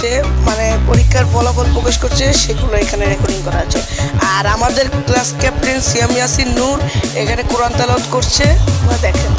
করছে মানে পরীক্ষার ফলাফল প্রকাশ করছে, সেগুলো এখানে রেকর্ডিং করা আছে। আর আমাদের ক্লাস ক্যাপ্টেন সিয়াম ইয়াসিন নূর এখানে কোরআন তালাত করছে। দেখেন।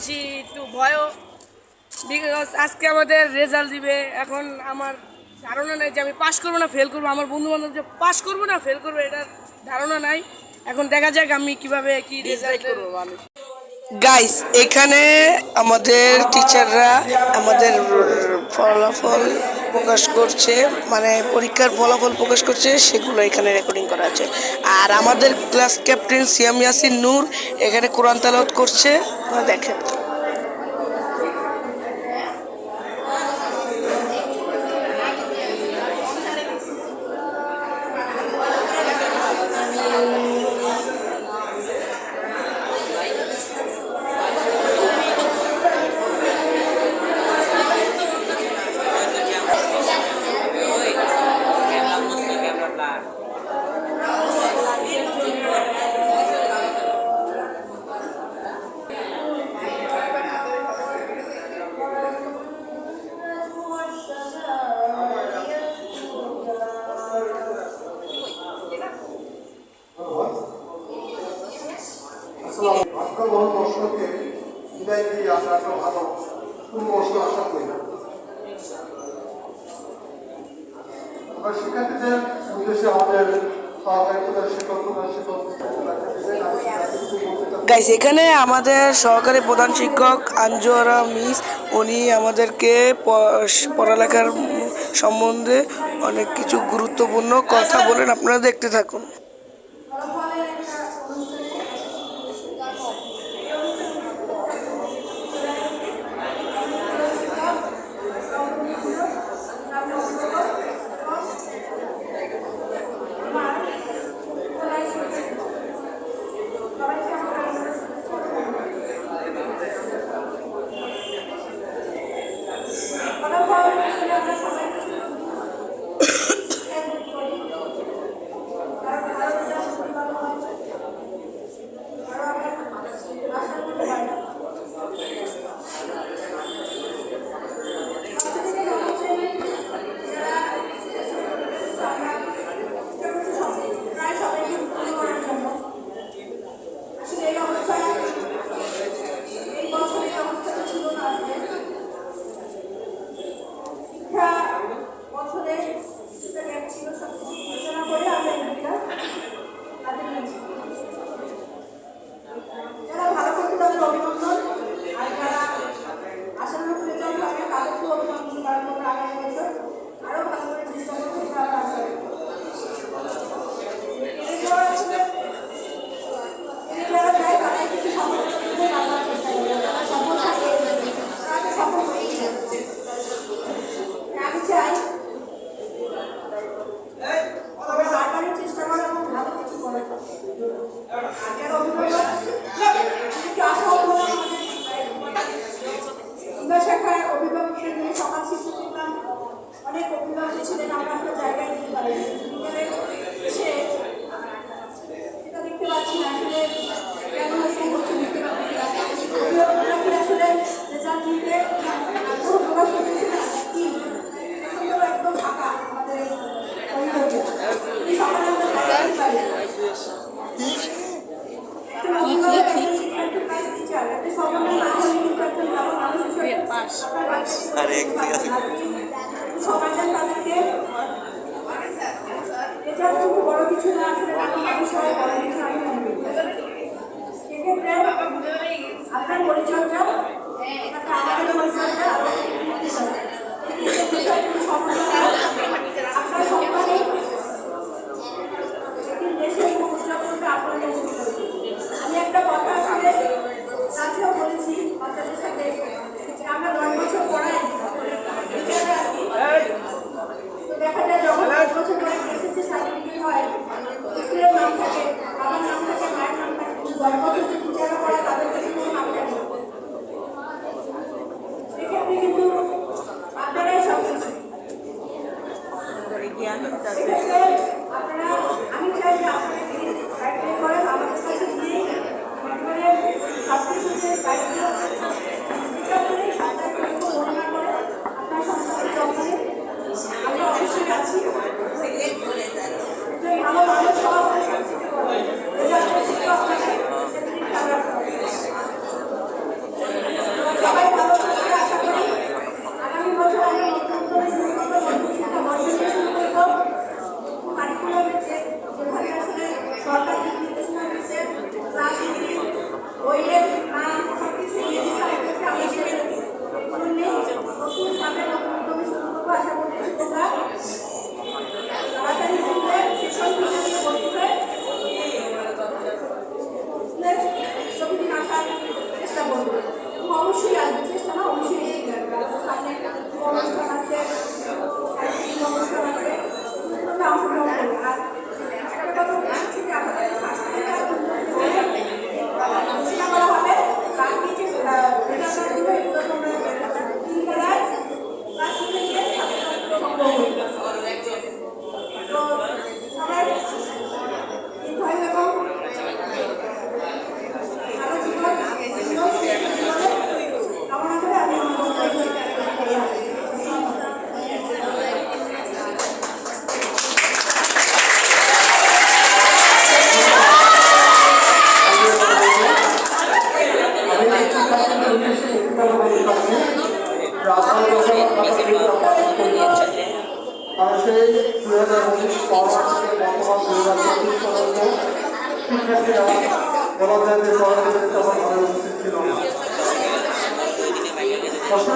পাশাপাশি একটু ভয়ও বিকজ আজকে আমাদের রেজাল্ট দিবে। এখন আমার ধারণা নাই যে আমি পাস করব না ফেল করব। আমার বন্ধু বান্ধব যে পাস করব না ফেল করব এটার ধারণা নাই। এখন দেখা যাক আমি কীভাবে কি রেজাল্ট করব মানুষ। গাইস এখানে আমাদের টিচাররা আমাদের ফলাফল প্রকাশ করছে মানে পরীক্ষার ফলাফল প্রকাশ করছে, সেগুলো এখানে রেকর্ডিং করা আছে। আর আমাদের ক্লাস ক্যাপ্টেন সিয়াম ইয়াসিন নূর এখানে কোরআন তালাত করছে, দেখেন। গাইস এখানে আমাদের সহকারী প্রধান শিক্ষক আঞ্জোরা মিস, উনি আমাদেরকে পড়ালেখার সম্বন্ধে অনেক কিছু গুরুত্বপূর্ণ কথা বলেন। আপনারা দেখতে থাকুন।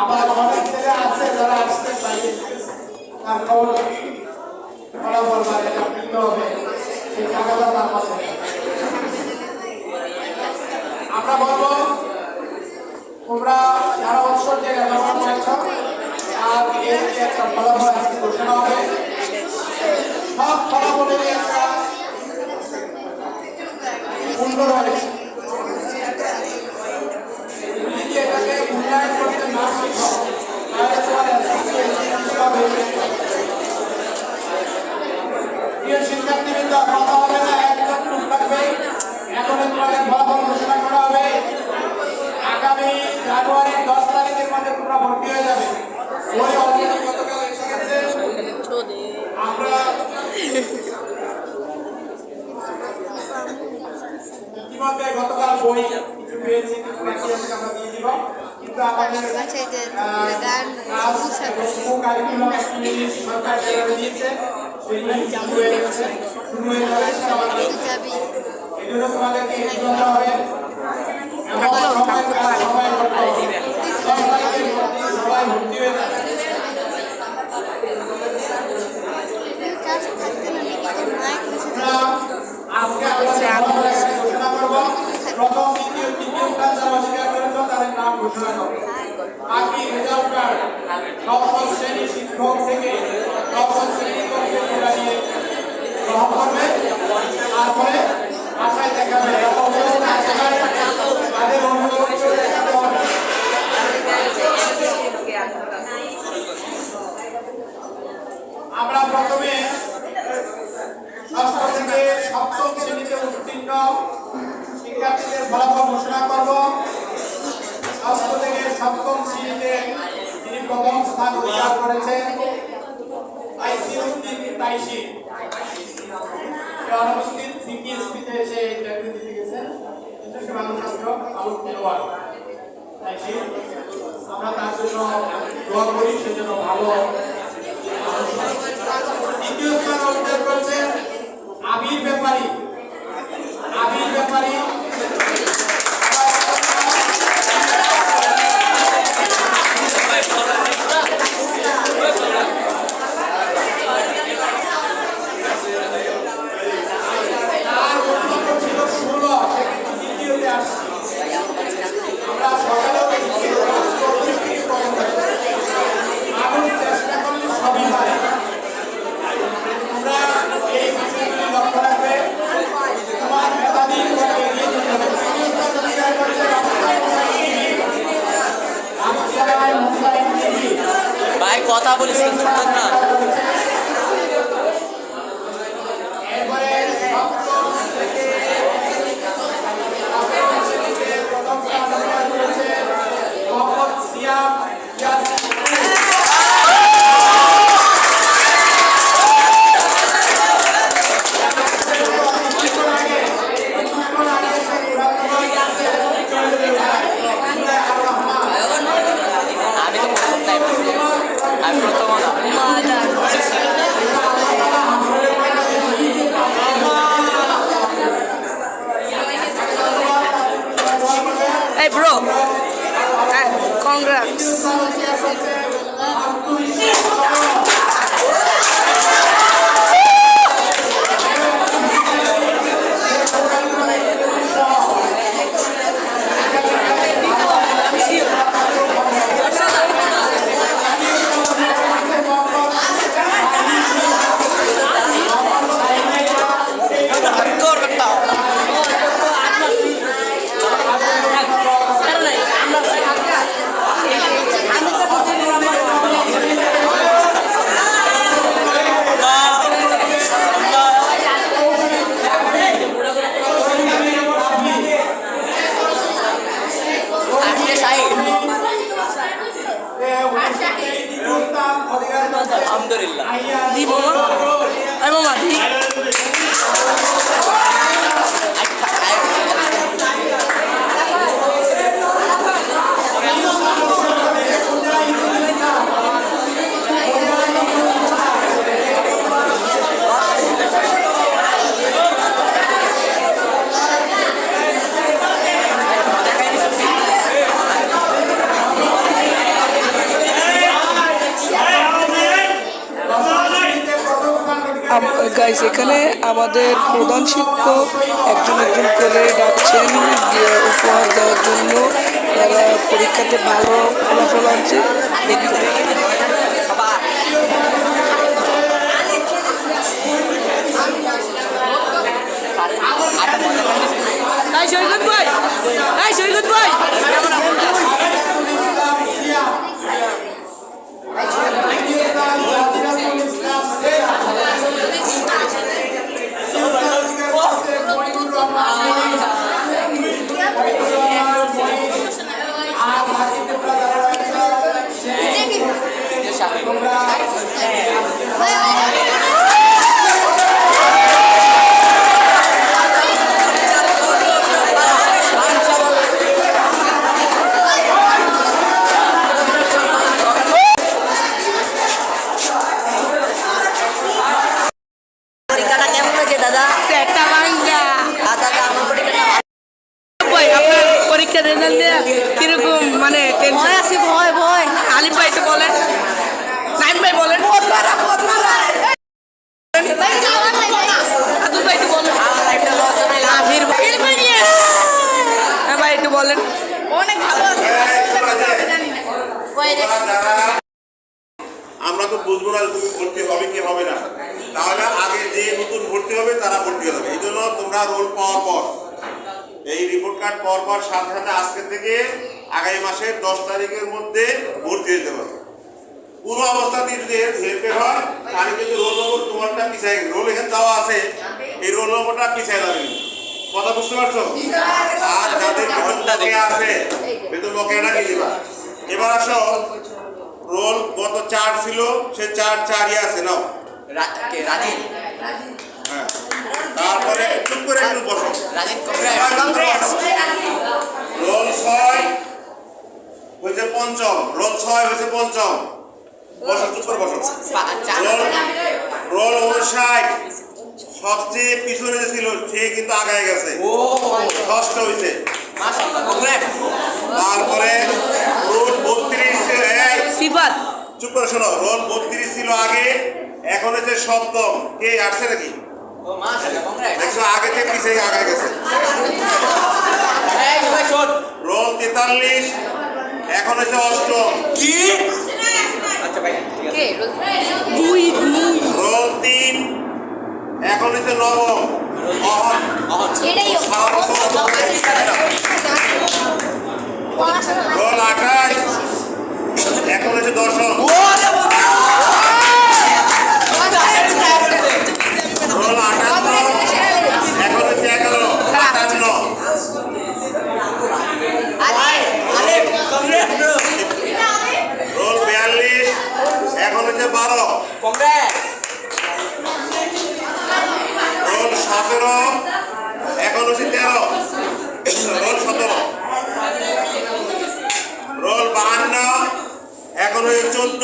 আবার যারা আমরা বলব তোমরা সারা যে একটা ফলাফল আজকে ঘোষণা হবে। সব ফলাফলেরই একটা মূল্য রয়েছে তুমি যদি এটাকে মূল্যায়ন করতে না শিখো তাহলে তোমার SSC, SSC সব হয়ে যাবে। প্রিয় শিক্ষার্থীবৃন্দ কথা হবে না একদম চুপ থাকবে এখন তোমাদের ফলাফল ঘোষণা করা হবে আগামী জানুয়ারির দশ তারিখের মধ্যে তোমরা ভর্তি হয়ে যাবে ওই অলরেডি গতকাল এসে গেছে আমরা ইতিমধ্যে গতকাল বই কিছু পেয়েছি কিছু বাকি আছে আমরা দিয়ে দিব কিন্তু আমাদের আচ্ছা এই যে গান কারিকুলাম ইংলিশ সরকার যেভাবে দিয়েছে সেগুলো চালু হয়ে গেছে শুরু হয়ে যাবে আমাদের যাবি এই জন্য তোমাদেরকে এগিয়ে যেতে হবে এবং সবাই সবাই করতে হবে। দশ তারিখের মধ্যে সবাই ভর্তি হয়ে যাবে চাষ থাকতে না নাকি তোর মাইক বসে আমরা আজকে আমাদের ফলাফল ঘোষণা করব প্রথম দ্বিতীয় তৃতীয় স্থান যারা অস্বীকার করেছ তাদের নাম ঘোষণা শিক্ষক থেকে নবম শ্রেণি কর্মীরা নিয়ে গ্রহণ করবে তারপরে আশায় দেখাবে এবং আশায় তাদের অনুভব করে দেখাতে হবে প্রথমে, ষষ্ঠ থেকে সপ্তম শ্রেণীতে উত্তীর্ণ শিক্ষার্থীদের ফলাফল ঘোষণা করব। ষষ্ঠ থেকে সপ্তম শ্রেণীতে তিনি প্রথম স্থান অধিকার করেছেন। আইসি উদ্দিন তাইসি অনুপস্থিত সিপিএসপিতে এসে ইন্টারভিউ দিতে গেছেন। যথেষ্ট ছাত্র আলু খেলোয়াড় আমরা তার জন্য দোয়া করি, সেজন্য ভালো দ্বিতীয় স্থান অধিকার করেছেন আবির ব্যাপারী। আবির ব্যাপারী আমরা সকালেও দেখছি চব্বিশ থেকে কম থাকে। মানুষ চেষ্টা করলে সবই পারে তোমরা এই বিষয়গুলি লক্ষ্য রাখবে তোমার মেধাবী তোমাকে এগিয়ে যেতে হবে তৃতীয় স্থান অধিকার করেছে রামসাই মুসাইন টিভি ভাই কথা বলিস আমাদের প্রধান শিক্ষক নিয়ে কীরকম মানে টেনশন আছে ভয় ভয়। আলিম ভাই তো বলেন। নাইম ভাই বলেন। অনেক ভালো আছে আমরা তো বুঝব না তুমি ভর্তি হবে কি হবে না। তাহলে আগে যে নতুন ভর্তি হবে তারা ভর্তি হবে। এই জন্য তোমরা রোল পাওয়ার পর এই রিপোর্ট কার্ড পাওয়ার পর সাথে সাথে আজকে থেকে আগামী মাসের দশ তারিখের মধ্যে ভর্তি হয়ে যাবে পুরো অবস্থাতেই যদি হেল্পে হয় তাহলে কিন্তু রোল নম্বর তোমারটা পিছাই রোল এখানে দেওয়া আছে এই রোল নম্বরটা পিছাই যাবে কথা বুঝতে পারছ? আর যাদের বেতন বকেয়া আছে বেতন বকেয়াটা দিবা এবার আসো রোল গত চার ছিল সে চার চারই আছে নাও। রাজীব। তারপরে চুপ করে একটু বসো। রোল ছয় হয়েছে পঞ্চম। রোল ছয় হয়েছে পঞ্চম। বসো চুপ করে বসো। রোল রোল উনষাট সবচেয়ে পিছনে যে ছিল সে কিন্তু আগায় গেছে। ও। ষষ্ঠ হয়েছে। তারপরে রোল বত্রিশ ছিল চুপ করে শোনো রোল বত্রিশ ছিল আগে এখন হচ্ছে সপ্তম। কে আসছে নাকি? দেখছ আগে থেকে পিছিয়ে আগায় গেছে? রোল তেতাল্লিশ এখন হচ্ছে অষ্টম। কি? আচ্ছা ভাই ঠিক আছে। দুই দুই। রোল তিন এখন হচ্ছে নবম। রোল আঠাশ এখন হচ্ছে দশম রোল আটান্ন এখন হচ্ছে এগারো আটান্ন আরে কংগ্রেস রোল বিয়াল্লিশ এখন হচ্ছে বারো। কংগ্রেস রোল সতেরো এখন হচ্ছে তেরো রোল সতেরো। রোল বাহান্ন এখন হচ্ছে চোদ্দ।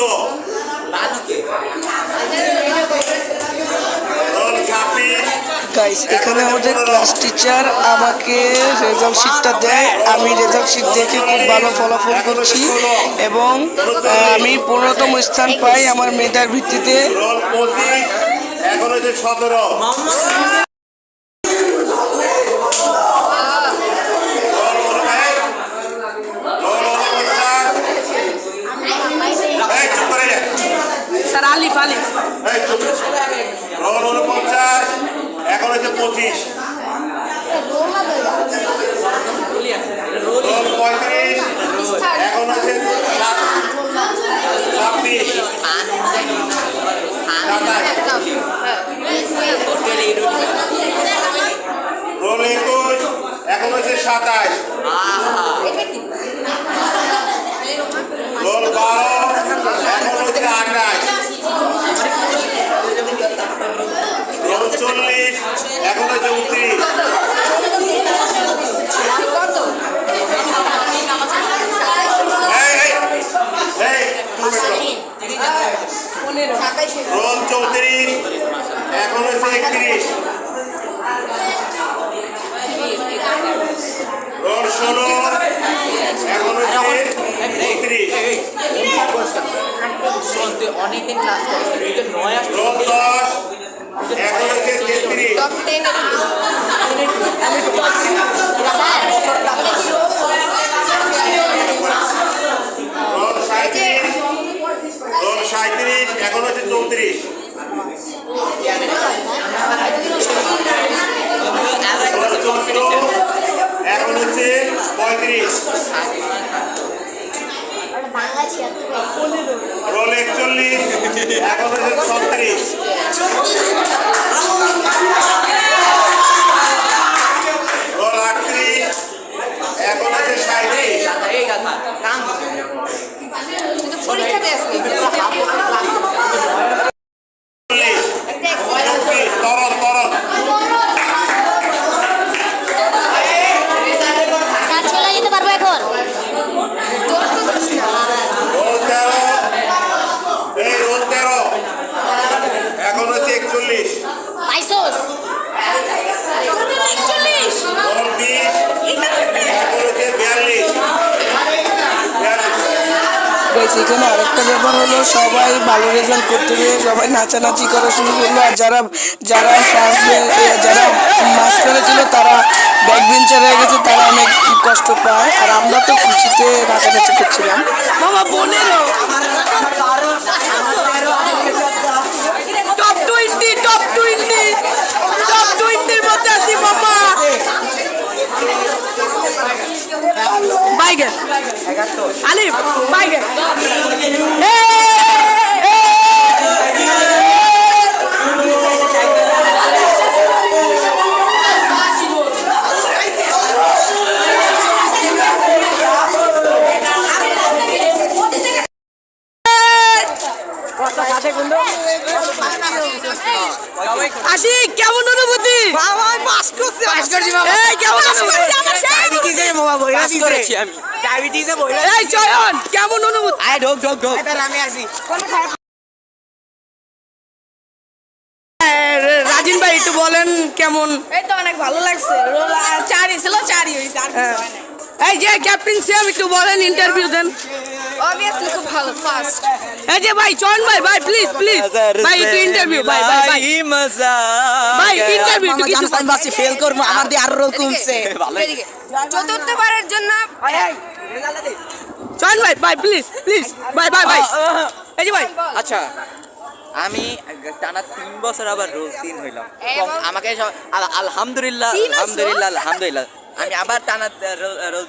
গাইস এখানে আমাদের ক্লাস টিচার আমাকে রেজাল্ট শিটটা দেয়। আমি রেজাল্ট শিট দেখে খুব ভালো ফলাফল করছি এবং আমি পনেরোতম স্থান পাই আমার মেধার ভিত্তিতে। এখন হচ্ছে সতেরো। সাতাশ। রোল বারো। এমনতি এখনও চৌত্রিশ রোল চৌত্রিশ। এখন হচ্ছে একত্রিশ। ষোলো এখন অনেকদিন ক্লাস করছে নয়। দশ এখন রোল সাঁত্রিশ রোল সাঁত্রিশ এখন হচ্ছে চৌত্রিশ রোল চৌদ্দ এখন হচ্ছে পঁয়ত্রিশ রোল একচল্লিশ এখন হচ্ছে ছত্রিশ রোল আটত্রিশ এখন হচ্ছে সাঁত্রিশ এই কথা কাম পরীক্ষাতে আসবি চল্লিশ চৌত্রিশ তরল তরল স্যার চলে যেতে পারব এখন রোল তেরো এই রোল তেরো এখন হচ্ছে একচল্লিশ পাইছোস একচল্লিশ রোল বিশ এখন হচ্ছে বিয়াল্লিশ বিয়াল্লিশ গাইস এখানে আরেকটা ব্যাপার হলো সবাই ভালো রেজাল্ট করতে গিয়ে সবাই নাচানাচি করা শুরু করল। আর যারা যারা ফার্স্ট যারা মাঝখানে ছিল তারা ব্যাক বেঞ্চার হয়ে গেছে, তারা অনেক কষ্ট পায়। আর আমরা তো খুশিতে নাচানাচি করছিলাম। বাবা পনেরো টপ টপ আলিফ আসি কেমন অনুভূতি? এই কেমন অনুভূতি? এই চয়ন কেমন অনুভূতি? আয় ঢোক ঢোক ঢোক। রাজিন ভাই একটু বলেন কেমন? এই তো অনেক ভালো লাগছে। চারই ছিল চারই হয়েছে আর কিছু হয়। না এই যে ক্যাপ্টেন সিয়াম একটু বলেন ইন্টারভিউ দেন। অবভিয়াসলি খুব ভালো ফার্স্ট এই যে ভাই চয়ন ভাই ভাই প্লিজ প্লিজ ভাই একটু ইন্টারভিউ ভাই ভাই ভাই। ভাই ইন্টারভিউ একটু কিছু ফেল করব আমার দিয়ে আরও রোল কমছে। চতুর্থবারের জন্য চয়ন ভাই ভাই প্লিজ প্লিজ ভাই ভাই ভাই। এই যে ভাই। আচ্ছা আমি টানা তিন বছর আবার রোজ দিন হইলাম। আমাকে আলহামদুলিল্লাহ আলহামদুলিল্লাহ আলহামদুলিল্লাহ। আমি আবার টানা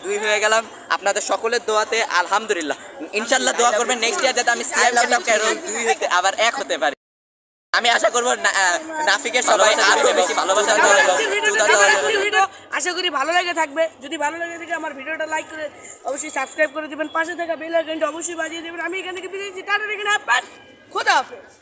দুই হয়ে গেলাম। আপনাদের সকলের দোয়াতে আলহামদুলিল্লাহ। ইনশাল্লাহ দোয়া করবেন নেক্সট ইয়ার যাতে আমি দুই হতে আবার এক হতে পারি। আমি আশা করব না- নাফিকের সবাই আরও বেশি ভালোবাসা আশা করি ভালো লাগে থাকবে। যদি ভালো লেগে থাকে আমার ভিডিওটা লাইক করে অবশ্যই সাবস্ক্রাইব করে দিবেন। পাশে থাকা বেল আইকনটা অবশ্যই বাজিয়ে দেবেন। আমি এখান থেকে বিদায় টাটা এখানে আপনার খোদা হাফেজ।